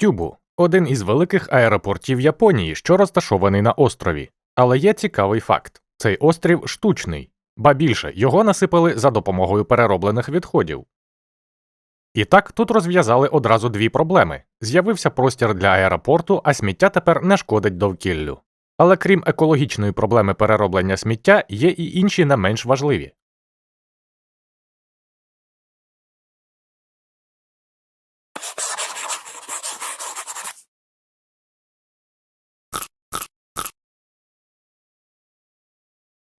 Тюбу один із великих аеропортів Японії, що розташований на острові. Але є цікавий факт: цей острів штучний, ба більше його насипали за допомогою перероблених відходів. І так тут розв'язали одразу дві проблеми: з'явився простір для аеропорту, а сміття тепер не шкодить довкіллю. Але крім екологічної проблеми перероблення сміття, є і інші не менш важливі.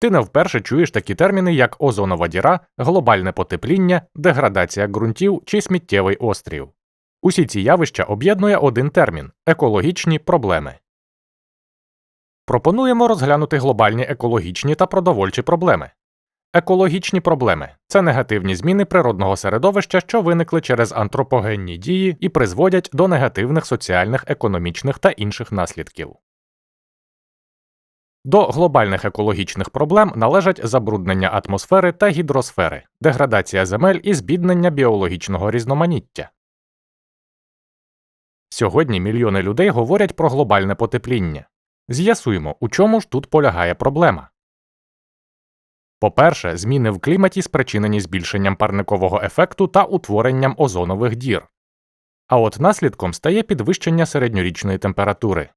Ти не вперше чуєш такі терміни, як озонова діра, глобальне потепління, деградація ґрунтів чи сміттєвий острів. Усі ці явища об'єднує один термін екологічні проблеми. Пропонуємо розглянути глобальні екологічні та продовольчі проблеми. Екологічні проблеми це негативні зміни природного середовища, що виникли через антропогенні дії і призводять до негативних соціальних, економічних та інших наслідків. До глобальних екологічних проблем належать забруднення атмосфери та гідросфери, деградація земель і збіднення біологічного різноманіття. Сьогодні мільйони людей говорять про глобальне потепління. З'ясуємо, у чому ж тут полягає проблема. По-перше, зміни в кліматі спричинені збільшенням парникового ефекту та утворенням озонових дір. А от наслідком стає підвищення середньорічної температури.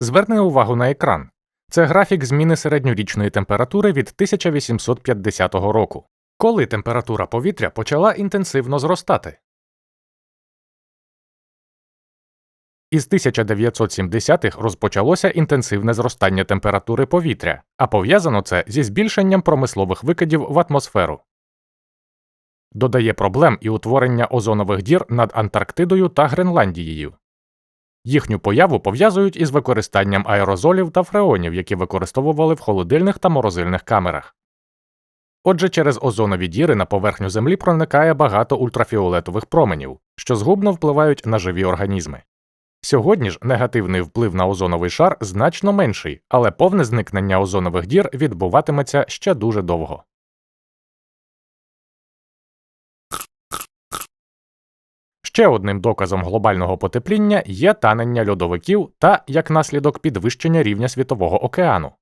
Зверни увагу на екран. Це графік зміни середньорічної температури від 1850 року, коли температура повітря почала інтенсивно зростати. Із 1970-х розпочалося інтенсивне зростання температури повітря, а пов'язано це зі збільшенням промислових викидів в атмосферу. Додає проблем і утворення озонових дір над Антарктидою та Гренландією. Їхню появу пов'язують із використанням аерозолів та фреонів, які використовували в холодильних та морозильних камерах. Отже, через озонові діри на поверхню Землі проникає багато ультрафіолетових променів, що згубно впливають на живі організми. Сьогодні ж негативний вплив на озоновий шар значно менший, але повне зникнення озонових дір відбуватиметься ще дуже довго. Ще одним доказом глобального потепління є танення льодовиків та, як наслідок, підвищення рівня Світового океану.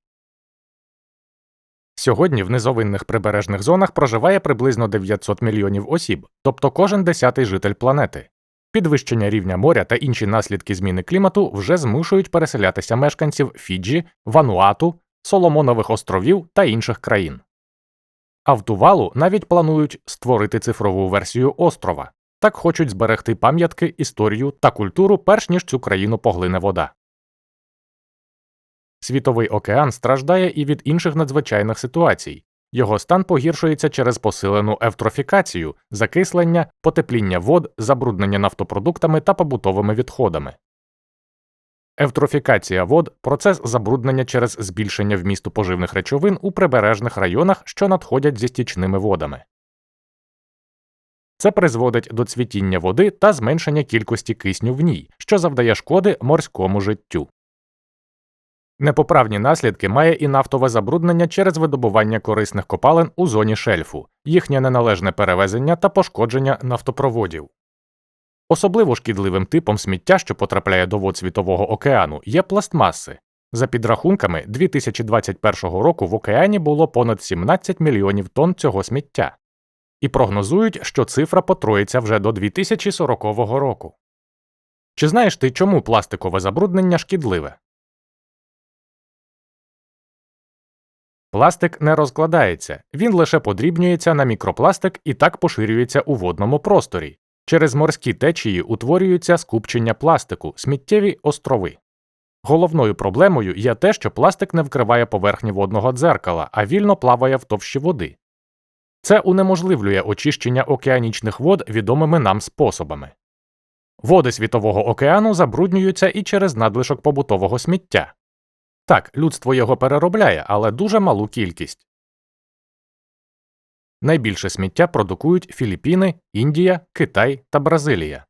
Сьогодні в низовинних прибережних зонах проживає приблизно 900 мільйонів осіб, тобто кожен десятий житель планети. Підвищення рівня моря та інші наслідки зміни клімату вже змушують переселятися мешканців Фіджі, Вануату, Соломонових островів та інших країн. А в Тувалу навіть планують створити цифрову версію острова, так хочуть зберегти пам'ятки, історію та культуру, перш ніж цю країну поглине вода. Світовий океан страждає і від інших надзвичайних ситуацій. Його стан погіршується через посилену евтрофікацію, закислення, потепління вод, забруднення нафтопродуктами та побутовими відходами. Евтрофікація вод процес забруднення через збільшення вмісту поживних речовин у прибережних районах, що надходять зі стічними водами. Це призводить до цвітіння води та зменшення кількості кисню в ній, що завдає шкоди морському життю. Непоправні наслідки має і нафтове забруднення через видобування корисних копалин у зоні шельфу, їхнє неналежне перевезення та пошкодження нафтопроводів. Особливо шкідливим типом сміття, що потрапляє до вод Світового океану, є пластмаси. За підрахунками 2021 року в океані було понад 17 мільйонів тонн цього сміття і прогнозують, що цифра потроїться вже до 2040 року. Чи знаєш ти, чому пластикове забруднення шкідливе? Пластик не розкладається, він лише подрібнюється на мікропластик і так поширюється у водному просторі. Через морські течії утворюються скупчення пластику, сміттєві острови. Головною проблемою є те, що пластик не вкриває поверхні водного дзеркала, а вільно плаває в товщі води. Це унеможливлює очищення океанічних вод відомими нам способами. Води Світового океану забруднюються і через надлишок побутового сміття. Так, людство його переробляє, але дуже малу кількість. Найбільше сміття продукують Філіппіни, Індія, Китай та Бразилія.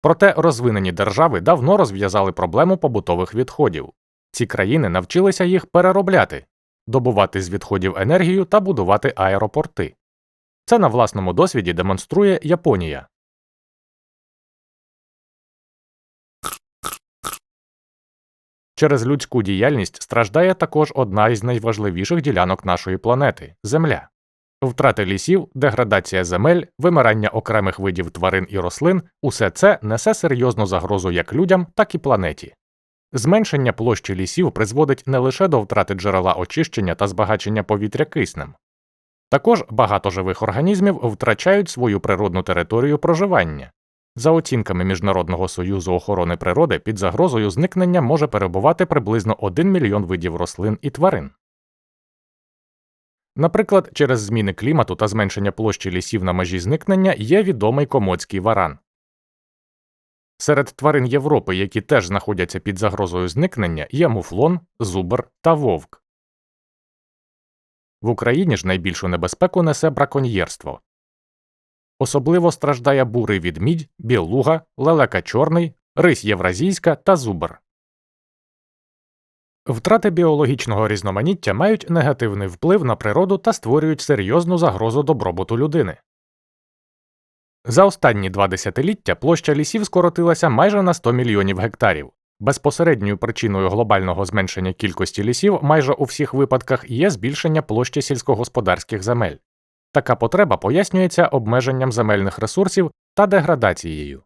Проте розвинені держави давно розв'язали проблему побутових відходів. Ці країни навчилися їх переробляти, добувати з відходів енергію та будувати аеропорти. Це на власному досвіді демонструє Японія. Через людську діяльність страждає також одна із найважливіших ділянок нашої планети земля. Втрати лісів, деградація земель, вимирання окремих видів тварин і рослин усе це несе серйозну загрозу як людям, так і планеті. Зменшення площі лісів призводить не лише до втрати джерела очищення та збагачення повітря киснем. Також багато живих організмів втрачають свою природну територію проживання. За оцінками Міжнародного союзу охорони природи, під загрозою зникнення може перебувати приблизно 1 мільйон видів рослин і тварин. Наприклад, через зміни клімату та зменшення площі лісів на межі зникнення є відомий комоцький варан. Серед тварин Європи, які теж знаходяться під загрозою зникнення, є муфлон, зубр та вовк. В Україні ж найбільшу небезпеку несе браконьєрство. Особливо страждає бурий відмідь, білуга, лелека чорний, рись євразійська та зубр. Втрати біологічного різноманіття мають негативний вплив на природу та створюють серйозну загрозу добробуту людини. За останні два десятиліття площа лісів скоротилася майже на 100 мільйонів гектарів. Безпосередньою причиною глобального зменшення кількості лісів майже у всіх випадках є збільшення площі сільськогосподарських земель. Така потреба пояснюється обмеженням земельних ресурсів та деградацією.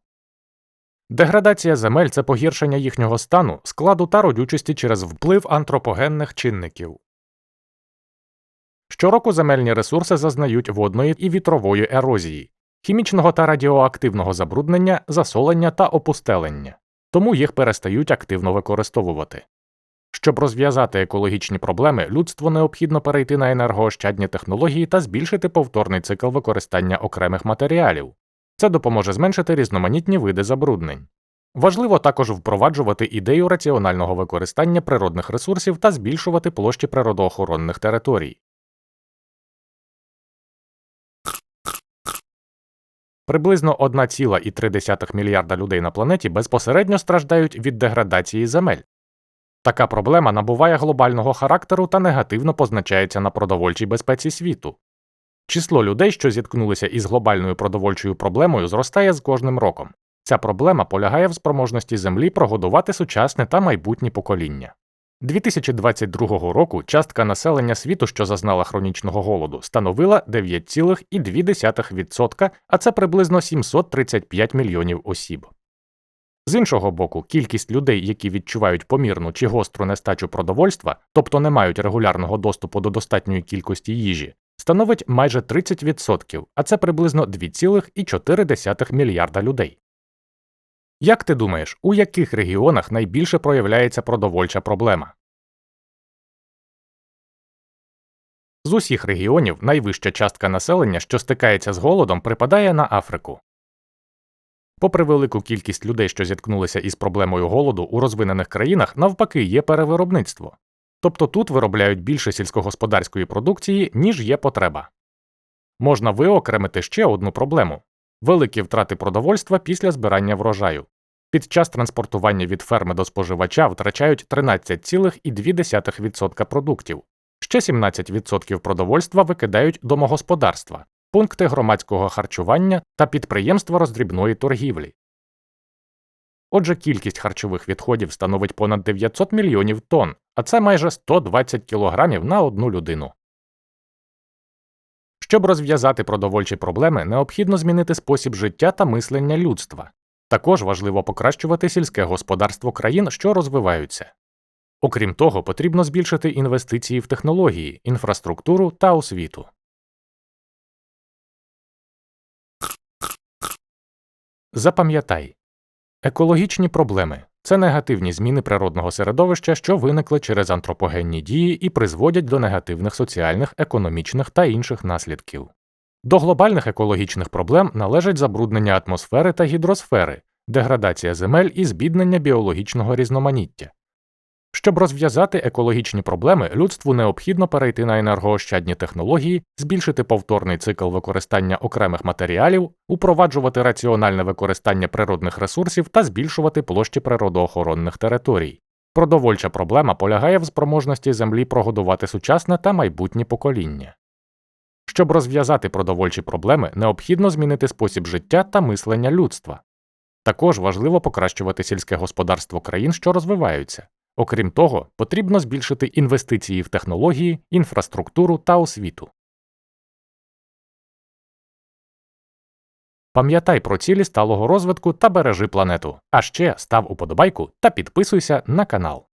Деградація земель це погіршення їхнього стану, складу та родючості через вплив антропогенних чинників. Щороку земельні ресурси зазнають водної і вітрової ерозії, хімічного та радіоактивного забруднення, засолення та опустелення, тому їх перестають активно використовувати. Щоб розв'язати екологічні проблеми, людству необхідно перейти на енергоощадні технології та збільшити повторний цикл використання окремих матеріалів. Це допоможе зменшити різноманітні види забруднень. Важливо також впроваджувати ідею раціонального використання природних ресурсів та збільшувати площі природоохоронних територій. Приблизно 1,3 мільярда людей на планеті безпосередньо страждають від деградації земель. Така проблема набуває глобального характеру та негативно позначається на продовольчій безпеці світу. Число людей, що зіткнулися із глобальною продовольчою проблемою, зростає з кожним роком. Ця проблема полягає в спроможності Землі прогодувати сучасне та майбутнє покоління. 2022 року частка населення світу, що зазнала хронічного голоду, становила 9,2%, а це приблизно 735 мільйонів осіб. З іншого боку, кількість людей, які відчувають помірну чи гостру нестачу продовольства, тобто не мають регулярного доступу до достатньої кількості їжі, становить майже 30%, а це приблизно 2,4 мільярда людей. Як ти думаєш, у яких регіонах найбільше проявляється продовольча проблема? З усіх регіонів найвища частка населення, що стикається з голодом, припадає на Африку. Попри велику кількість людей, що зіткнулися із проблемою голоду, у розвинених країнах навпаки є перевиробництво. Тобто тут виробляють більше сільськогосподарської продукції, ніж є потреба. Можна виокремити ще одну проблему великі втрати продовольства після збирання врожаю. Під час транспортування від ферми до споживача втрачають 13,2% продуктів, ще 17% продовольства викидають домогосподарства, пункти громадського харчування та підприємства роздрібної торгівлі. Отже, кількість харчових відходів становить понад 900 мільйонів тонн, а це майже 120 кілограмів на одну людину. Щоб розв'язати продовольчі проблеми, необхідно змінити спосіб життя та мислення людства. Також важливо покращувати сільське господарство країн, що розвиваються. Окрім того, потрібно збільшити інвестиції в технології, інфраструктуру та освіту. Запам'ятай екологічні проблеми це негативні зміни природного середовища, що виникли через антропогенні дії і призводять до негативних соціальних, економічних та інших наслідків. До глобальних екологічних проблем належать забруднення атмосфери та гідросфери, деградація земель і збіднення біологічного різноманіття. Щоб розв'язати екологічні проблеми, людству необхідно перейти на енергоощадні технології, збільшити повторний цикл використання окремих матеріалів, упроваджувати раціональне використання природних ресурсів та збільшувати площі природоохоронних територій. Продовольча проблема полягає в спроможності землі прогодувати сучасне та майбутнє покоління. Щоб розв'язати продовольчі проблеми, необхідно змінити спосіб життя та мислення людства. Також важливо покращувати сільське господарство країн, що розвиваються. Окрім того, потрібно збільшити інвестиції в технології, інфраструктуру та освіту. Пам'ятай про цілі сталого розвитку та бережи планету. А ще став уподобайку та підписуйся на канал.